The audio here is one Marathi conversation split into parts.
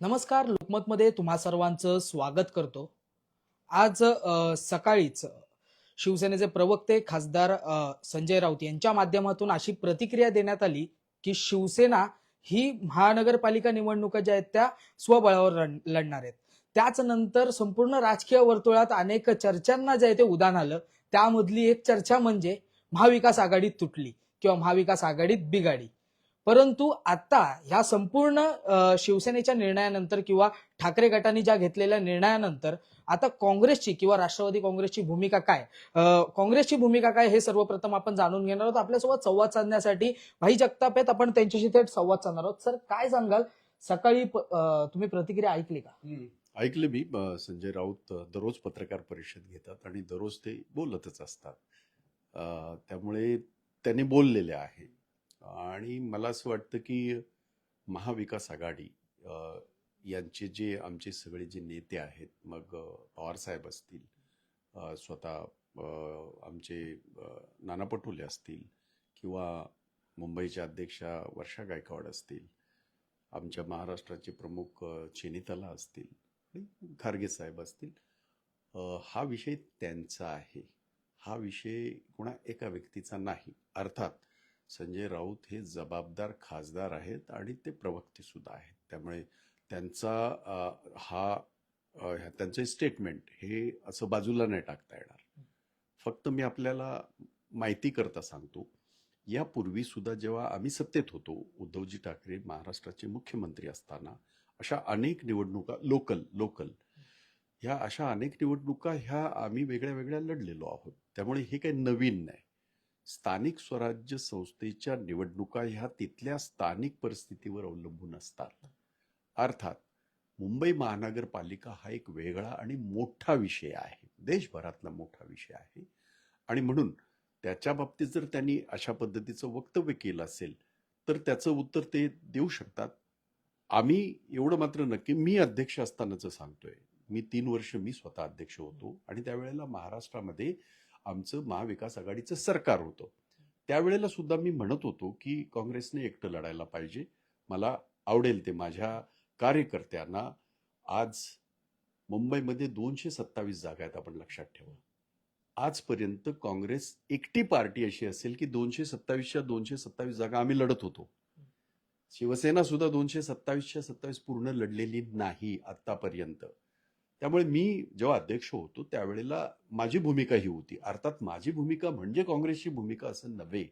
नमस्कार लोकमतमध्ये तुम्हा सर्वांचं स्वागत करतो. आज सकाळीच शिवसेनेचे प्रवक्ते खासदार संजय राऊत यांच्या माध्यमातून अशी प्रतिक्रिया देण्यात आली की शिवसेना ही महानगरपालिका निवडणुका ज्या आहेत त्या स्वबळावर लढणार आहेत. त्याच नंतर संपूर्ण राजकीय वर्तुळात अनेक चर्चांना जे आहे ते उदान आलं. त्यामधली एक चर्चा म्हणजे महाविकास आघाडीत तुटली किंवा महाविकास आघाडीत बिघाडी. परंतु आता ह्या संपूर्ण शिवसेनेच्या निर्णयानंतर किंवा ठाकरे गटाने ज्या घेतलेल्या निर्णयानंतर आता काँग्रेसची किंवा राष्ट्रवादी काँग्रेसची भूमिका काय? काँग्रेसची भूमिका काय हे सर्वप्रथम आपण जाणून घेणार आहोत. आपल्यासोबत संवाद साधण्यासाठी भाई जगताप आहेत. आपण त्यांच्याशी थेट संवाद साधणार आहोत. सर काय सांगाल? सकाळी तुम्ही प्रतिक्रिया ऐकली का? ऐकलं मी. संजय राऊत दररोज पत्रकार परिषद घेतात आणि दररोज ते बोलतच असतात. त्यामुळे त्यांनी बोललेले आहे. आणि मला असं वाटतं की महाविकास आघाडी यांचे जे आमचे सगळे जे नेते आहेत मग पवारसाहेब असतील स्वतः आमचे नाना पटोले असतील किंवा मुंबईच्या अध्यक्षा वर्षा गायकवाड असतील आमच्या महाराष्ट्राचे प्रमुख चेनितला असतील खारगे साहेब असतील हा विषय त्यांचा आहे. हा विषय कुणा एका व्यक्तीचा नाही. अर्थात संजय राऊत हे जबाबदार खासदार आहेत आणि ते प्रवक्ते सुद्धा आहेत. त्यामुळे त्यांचा हा त्यांचे स्टेटमेंट हे असं बाजूला नाही टाकता येणार. फक्त मी आपल्याला माहिती करता सांगतो यापूर्वी सुद्धा जेव्हा आम्ही सत्तेत होतो उद्धवजी ठाकरे महाराष्ट्राचे मुख्यमंत्री असताना अशा अनेक निवडणुका लोकल लोकल ह्या अशा अनेक निवडणुका ह्या आम्ही वेगळ्या वेगळ्या लढलेलो आहोत. त्यामुळे हे काही नवीन नाही. स्थानिक स्वराज्य संस्थेच्या निवडणुका ह्या तिथल्या स्थानिक परिस्थितीवर अवलंबून असतात. अर्थात मुंबई महानगरपालिका हा एक वेगळा आणि मोठा विषय आहे. देशभरातला मोठा विषय आहे. आणि म्हणून त्याच्या बाबतीत जर त्यांनी अशा पद्धतीचं वक्तव्य केलं असेल तर त्याचं उत्तर ते देऊ शकतात. आम्ही एवढं मात्र नक्की मी अध्यक्ष असतानाच सांगतोय. मी तीन वर्ष मी स्वतः अध्यक्ष होतो. आणि त्यावेळेला महाराष्ट्रामध्ये आमचं महाविकास आघाडीचं सरकार होतं. त्यावेळेला सुद्धा मी म्हणत होतो की काँग्रेसने एकटं लढायला पाहिजे. मला आवडेल ते माझ्या कार्यकर्त्यांना. आज मुंबईमध्ये दोनशे सत्तावीस जागा आहेत आपण लक्षात ठेवा. आजपर्यंत काँग्रेस एकटी पार्टी अशी असेल की दोनशे सत्तावीसच्या दोनशे सत्तावीस जागा आम्ही लढत होतो. शिवसेना सुद्धा दोनशे सत्तावीसच्या सत्तावीस पूर्ण लढलेली नाही आतापर्यंत त्यामुळे मी जेव्हा अध्यक्ष होतो त्यावेळेला माझी भूमिका ही होती. अर्थात माझी भूमिका म्हणजे काँग्रेसची भूमिका असं नव्हे.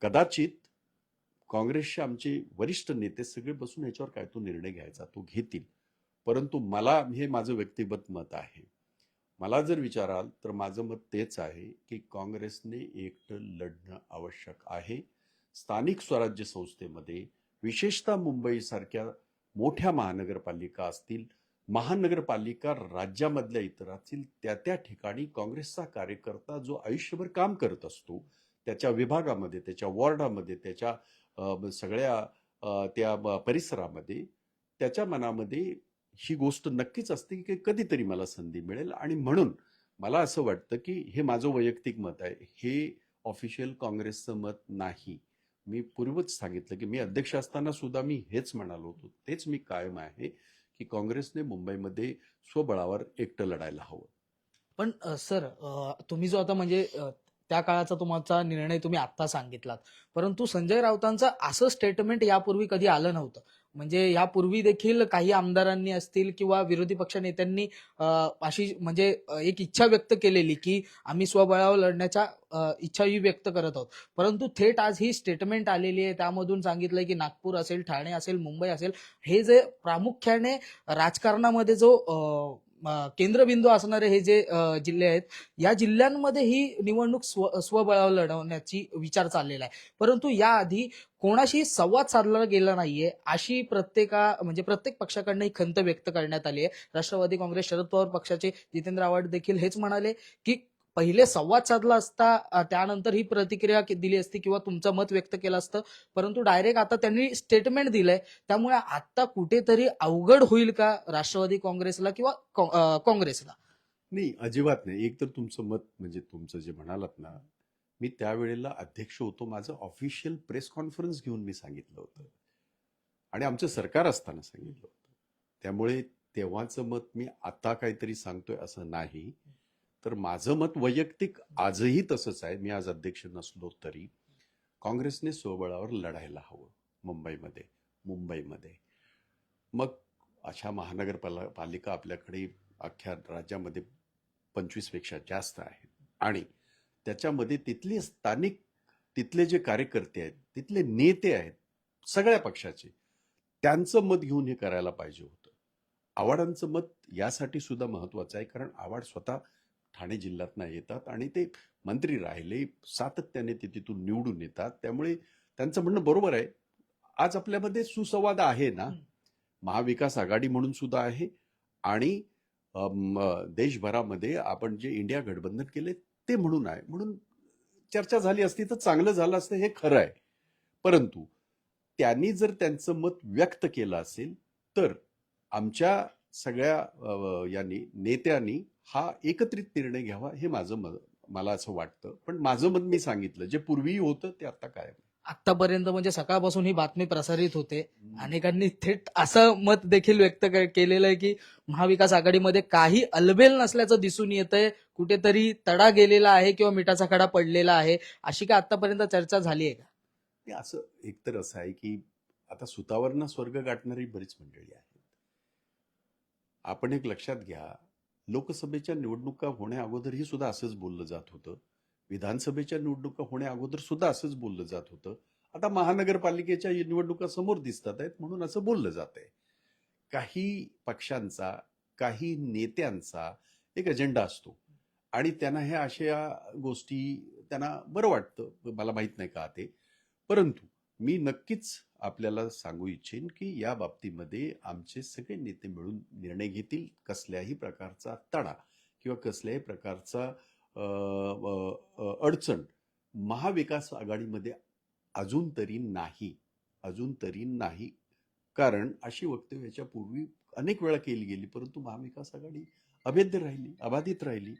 कदाचित काँग्रेसचे आमचे वरिष्ठ नेते सगळे बसून याच्यावर काय तो निर्णय घ्यायचा तो घेतील. परंतु मला हे माझं व्यक्तिगत मत आहे. मला जर विचाराल तर माझं मत तेच आहे की काँग्रेसने एकटं लढणं आवश्यक आहे. स्थानिक स्वराज्य संस्थेमध्ये विशेषतः मुंबईसारख्या मोठ्या महानगरपालिका असतील महानगरपालिका राज्यामधल्या इतरातील त्या त्या ठिकाणी काँग्रेसचा कार्यकर्ता जो आयुष्यभर काम करत असतो त्याच्या विभागामध्ये त्याच्या वॉर्डामध्ये त्याच्या सगळ्या त्या परिसरामध्ये त्याच्या मनामध्ये ही गोष्ट नक्कीच असते की कधीतरी मला संधी मिळेल आणि म्हणून मला असं वाटतं की हे माझं वैयक्तिक मत आहे. हे ऑफिशियल काँग्रेसचं मत नाही. मी पूर्वच सांगितलं की मी अध्यक्ष असताना सुद्धा मी हेच म्हणालो होतो. तेच मी कायम आहे. की काँग्रेसने मुंबईमध्ये स्वबळावर एकटं लढायला हवं. पण सर तुम्ही जो आता म्हणजे त्या काळाचा तुमचा निर्णय तुम्ही आत्ता सांगितलात. परंतु संजय राऊतांचं असं स्टेटमेंट यापूर्वी कधी आलं नव्हतं. म्हणजे यापूर्वी देखील काही आमदारांनी असतील किंवा विरोधी पक्षनेत्यांनी अशी म्हणजे एक इच्छा व्यक्त केलेली की आम्ही स्वबळावर लढण्याच्या इच्छाही व्यक्त करत आहोत. परंतु थेट आज ही स्टेटमेंट आलेली आहे. त्यामधून सांगितलंय की नागपूर असेल ठाणे असेल मुंबई असेल हे जे प्रामुख्याने राजकारणामध्ये जो केंद्रबिंदू असणारे हे जे जिल्हे आहेत या जिल्ह्यांमध्ये ही निवडणूक स्व स्वबळावर लढवण्याची विचार चाललेला आहे. परंतु याआधी कोणाशी संवाद साधला गेला नाहीये अशी प्रत्येका म्हणजे प्रत्येक पक्षाकडनं ही खंत व्यक्त करण्यात आली आहे. राष्ट्रवादी काँग्रेस शरद पवार पक्षाचे जितेंद्र आव्हाड देखील हेच म्हणाले की पहिले संवाद साधला असता त्यानंतर ही प्रतिक्रिया दिली असती किंवा तुमचं मत व्यक्त केलं असतं. परंतु डायरेक्ट आता त्यांनी स्टेटमेंट दिलंय. त्यामुळे आता कुठेतरी अवघड होईल का राष्ट्रवादी काँग्रेसला किंवा काँग्रेसला? नाही अजिबात नाही. एक तर तुमचं मत म्हणजे तुमचं जे म्हणालात ना मी त्यावेळेला अध्यक्ष होतो. माझं ऑफिशियल प्रेस कॉन्फरन्स घेऊन मी सांगितलं होतं. आणि आमचं सरकार असताना सांगितलं होतं. त्यामुळे तेव्हाचं मत मी आता काहीतरी सांगतोय असं नाही. तर माझं मत वैयक्तिक आजही तसंच आहे. मी आज अध्यक्ष नसलो तरी काँग्रेसने स्वबळावर लढायला हवं मुंबईमध्ये मुंबईमध्ये. मग अशा महानगरपाला पालिका आपल्याकडे अख्ख्या राज्यामध्ये पंचवीसपेक्षा जास्त आहेत. आणि त्याच्यामध्ये तिथले स्थानिक तिथले जे कार्यकर्ते आहेत तिथले नेते आहेत सगळ्या पक्षाचे त्यांचं मत घेऊन हे करायला पाहिजे होतं. आवाडांचं मत यासाठी सुद्धा महत्वाचं आहे. कारण आवाड स्वतः ठाणे जिल्ह्यातनं येतात आणि ते मंत्री राहिले सातत्याने ते तिथून निवडून येतात. त्यामुळे त्यांचं म्हणणं बरोबर आहे. आज आपल्यामध्ये सुसंवाद आहे ना? महाविकास आघाडी म्हणून सुद्धा आहे आणि देशभरामध्ये आपण जे इंडिया गठबंधन केले ते म्हणून आहे. म्हणून चर्चा झाली असती तर चांगलं झालं असतं हे खरं आहे. परंतु त्यांनी जर त्यांचं मत व्यक्त केलं असेल तर आमच्या सगळ्या यांनी नेत्यांनी हा एकत्रित निर्णय घ्यावा हे माझं मत मला असं वाटतं. पण माझं मत मी सांगितलं जे पूर्वी होतं ते आता काय? आतापर्यंत म्हणजे सकाळपासून ही बातमी प्रसारित होते. अनेकांनी थेट असं मत देखील व्यक्त केलेलं आहे की महाविकास आघाडीमध्ये काही अलबेल नसल्याचं दिसून येतंय. कुठेतरी तडा गेलेला आहे किंवा मिठाचा खडा पडलेला आहे. अशी काय आतापर्यंत चर्चा झाली आहे का? ते असं एकतर असं आहे की आता सुतावरनं स्वर्ग गाठणारी बरीच मंडळी आहेत. आपण एक लक्षात घ्या लोकसभेच्या निवडणुका होण्याअगोदरही सुद्धा असंच बोललं जात होतं. विधानसभेच्या निवडणुका होण्याअगोदर सुद्धा असंच बोललं जात होतं. आता महानगरपालिकेच्या निवडणुका समोर दिसतात आहेत म्हणून असं बोललं जात आहे. काही पक्षांचा काही नेत्यांचा एक अजेंडा असतो. आणि त्यांना ह्या अशा गोष्टी त्यांना बरं वाटतं. मला माहीत नाही का ते. परंतु मी नक्कीच आपल्याला सांगू इच्छेन की या बाबतीमध्ये आमचे सगळे नेते मिळून निर्णय घेतील कसल्याही प्रकारचा तडा किंवा कसल्याही प्रकारचा अडचण महाविकास आघाडीमध्ये अजून तरी नाही अजून तरी नाही. कारण अशी वक्तव्याच्या पूर्वी अनेक वेळा केली गेली परंतु महाविकास आघाडी अभेद्य राहिली अबाधित राहिली.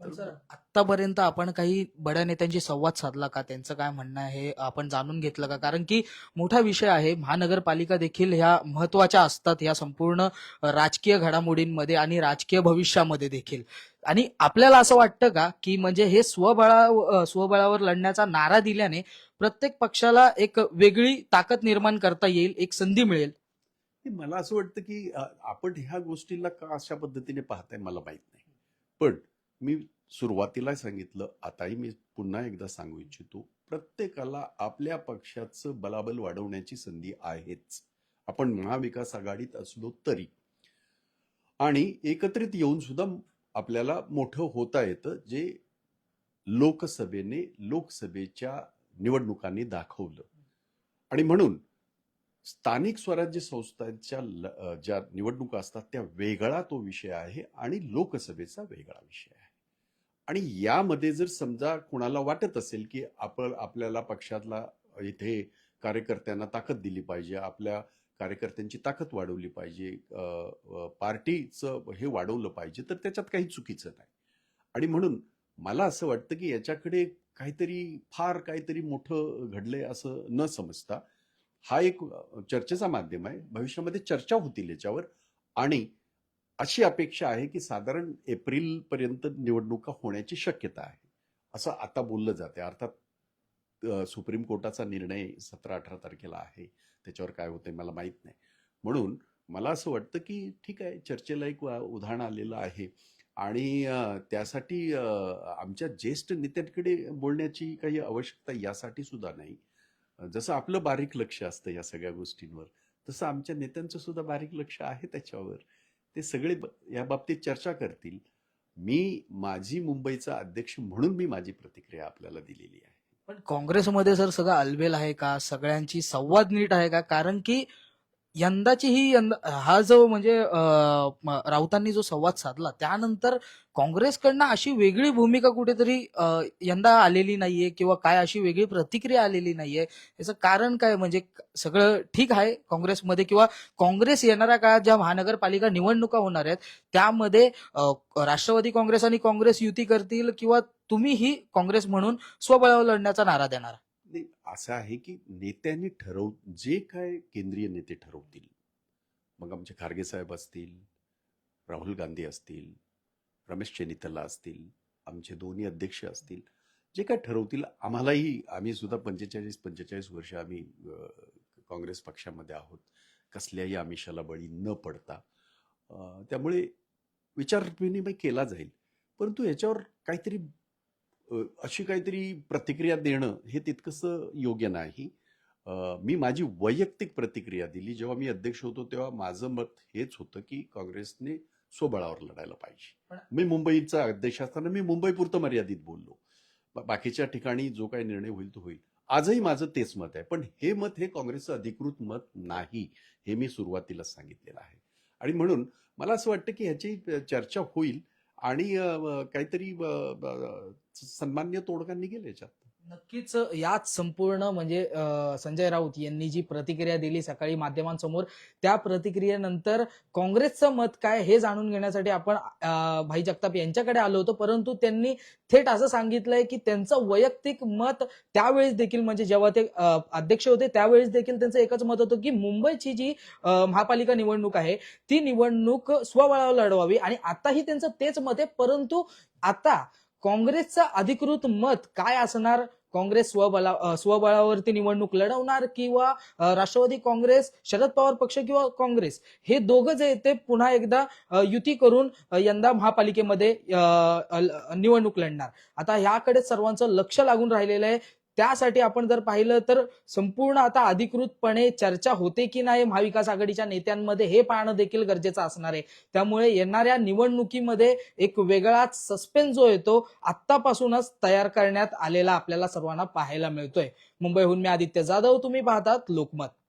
आतापर्यंत आपण काही बड्या नेत्यांशी संवाद साधला का? त्यांचं काय म्हणणं आहे? हे आपण जाणून घेतलं का? कारण की मोठा विषय आहे महानगरपालिका देखील ह्या महत्त्वाच्या असतात या संपूर्ण राजकीय घडामोडींमध्ये आणि राजकीय भविष्यामध्ये देखील. आणि आपल्याला असं वाटतं का? की म्हणजे हे स्वबळा स्वबळावर लढण्याचा नारा दिल्याने प्रत्येक पक्षाला एक वेगळी ताकद निर्माण करता येईल एक संधी मिळेल. मला असं वाटतं की आपण ह्या गोष्टीला का अशा पद्धतीने पाहताय मला माहीत नाही. पण मी सुरुवातीला सांगितलं आताही मी पुन्हा एकदा सांगू इच्छितो प्रत्येकाला आपल्या पक्षाचं बलाबल वाढवण्याची संधी आहेच. आपण महाविकास आघाडीत असलो तरी. आणि एकत्रित येऊन सुद्धा आपल्याला मोठं होता येतं जे लोकसभेने लोकसभेच्या निवडणुकांनी दाखवलं. आणि म्हणून स्थानिक स्वराज्य संस्थांच्या ल- ज्या निवडणुका असतात त्या वेगळा तो विषय आहे आणि लोकसभेचा वेगळा विषय आहे. आणि यामध्ये जर समजा कुणाला वाटत असेल की आपण आपल्याला पक्षातला इथे कार्यकर्त्यांना ताकद दिली पाहिजे आपल्या कार्यकर्त्यांची ताकद वाढवली पाहिजे पार्टीचं हे वाढवलं पाहिजे तर त्याच्यात काही चुकीचं नाही. आणि म्हणून मला असं वाटतं की याच्याकडे काहीतरी फार काहीतरी मोठं घडलंय असं न समजता हा एक चर्चेचा माध्यम आहे. भविष्यामध्ये चर्चा होतील याच्यावर आणि अशी अपेक्षा आहे की साधारण एप्रिल पर्यंत निवडणुका होण्याची शक्यता आहे. असं आता बोललं जाते अर्थात सुप्रीम कोर्टाचा निर्णय सतरा अठरा तारखेला आहे. त्याच्यावर काय होते मला माहीत नाही. म्हणून मला असं वाटतं की ठीक आहे चर्चेला एक वा- उदाहरण आलेलं आहे. आणि त्यासाठी आमच्या ज्येष्ठ नेत्यांकडे बोलण्याची काही आवश्यकता यासाठी सुद्धा नाही. जसं आपलं बारीक लक्ष असतं या सगळ्या गोष्टींवर तसं आमच्या नेत्यांचं सुद्धा बारीक लक्ष आहे त्याच्यावर. ते सगळे ब- या बाबतीत चर्चा करतील. मी माझी मुंबईचा अध्यक्ष म्हणून मी माझी प्रतिक्रिया आपल्याला दिलेली आहे. पण काँग्रेसमध्ये सर सगळं अलबेल आहे का? सगळ्यांची संवाद नीट आहे का? कारण की यंदाची ही यंदा हा जो म्हणजे राऊतांनी जो संवाद साधला त्यानंतर काँग्रेसकडनं अशी वेगळी भूमिका कुठेतरी यंदा आलेली नाहीये किंवा काय अशी वेगळी प्रतिक्रिया आलेली नाहीये याचं कारण काय म्हणजे सगळं ठीक आहे काँग्रेसमध्ये किंवा काँग्रेस येणाऱ्या काळात ज्या महानगरपालिका निवडणुका होणार आहेत त्यामध्ये राष्ट्रवादी काँग्रेस आणि काँग्रेस युती करतील किंवा तुम्ही ही काँग्रेस म्हणून स्वबळावर लढण्याचा नारा देणार. असं आहे की नेत्यांनी ठरव जे काय केंद्रीय नेते ठरवतील. मग आमचे खारगे साहेब असतील राहुल गांधी असतील रमेश चेनितला असतील आमचे दोन्ही अध्यक्ष असतील जे काय ठरवतील आम्हालाही आम्ही सुद्धा पंचेचाळीस पंचेचाळीस वर्ष आम्ही काँग्रेस पक्षामध्ये आहोत. कसल्याही आमिषाला बळी न पडता. त्यामुळे विचारविनिमय केला जाईल. परंतु याच्यावर काहीतरी अशी काहीतरी प्रतिक्रिया देणं हे तितकंसं योग्य नाही. मी माझी वैयक्तिक प्रतिक्रिया दिली. जेव्हा मी अध्यक्ष होतो तेव्हा माझं मत हेच होतं की काँग्रेसने स्वबळावर लढायला पाहिजे. मी मुंबईचा अध्यक्ष असताना मी मुंबईपुरतं मर्यादित बोललो. बाकीच्या ठिकाणी जो काही निर्णय होईल तो होईल. आजही माझं तेच मत आहे. पण हे मत हे काँग्रेसचं अधिकृत मत नाही हे मी सुरुवातीलाच सांगितलेलं आहे. आणि म्हणून मला असं वाटतं की ह्याची चर्चा होईल. आणि काहीतरी सन्मान्य तोडगांनी गेले याच्यात. नक्कीच याच संपूर्ण म्हणजे संजय राऊत यांनी जी प्रतिक्रिया दिली सकाळी माध्यमांसमोर त्या प्रतिक्रियेनंतर काँग्रेसचं मत काय हे जाणून घेण्यासाठी आपण भाई जगताप यांच्याकडे आलो होतो. परंतु त्यांनी थेट असं सांगितलंय की त्यांचं वैयक्तिक मत त्यावेळेस देखील म्हणजे जेव्हा ते अध्यक्ष होते त्यावेळेस देखील त्यांचं एकच मत होतं की मुंबईची जी महापालिका निवडणूक आहे ती निवडणूक स्वबळावर लढवावी. आणि आताही त्यांचं तेच मत आहे. परंतु आता काँग्रेसचं अधिकृत मत काय असणार? काँग्रेस स्वबला स्वबळावरती निवडणूक लढवणार किंवा राष्ट्रवादी काँग्रेस शरद पवार पक्ष किंवा काँग्रेस हे दोघं जे ते पुन्हा एकदा युती करून यंदा महापालिकेमध्ये अं, निवडणूक लढणार. आता ह्याकडे सर्वांचं लक्ष लागून राहिलेलं आहे. त्यासाठी आपण जर पाहिलं तर संपूर्ण आता अधिकृतपणे चर्चा होते की नाही महाविकास आघाडीच्या नेत्यांमध्ये हे पाहणं देखील गरजेचं असणार आहे. त्यामुळे येणाऱ्या निवडणुकीमध्ये एक वेगळाच सस्पेन्स जो येतो आत्तापासूनच तयार करण्यात आलेला आपल्याला सर्वांना पाहायला मिळतोय. मुंबईहून मी आदित्य जाधव तुम्ही पाहतात लोकमत.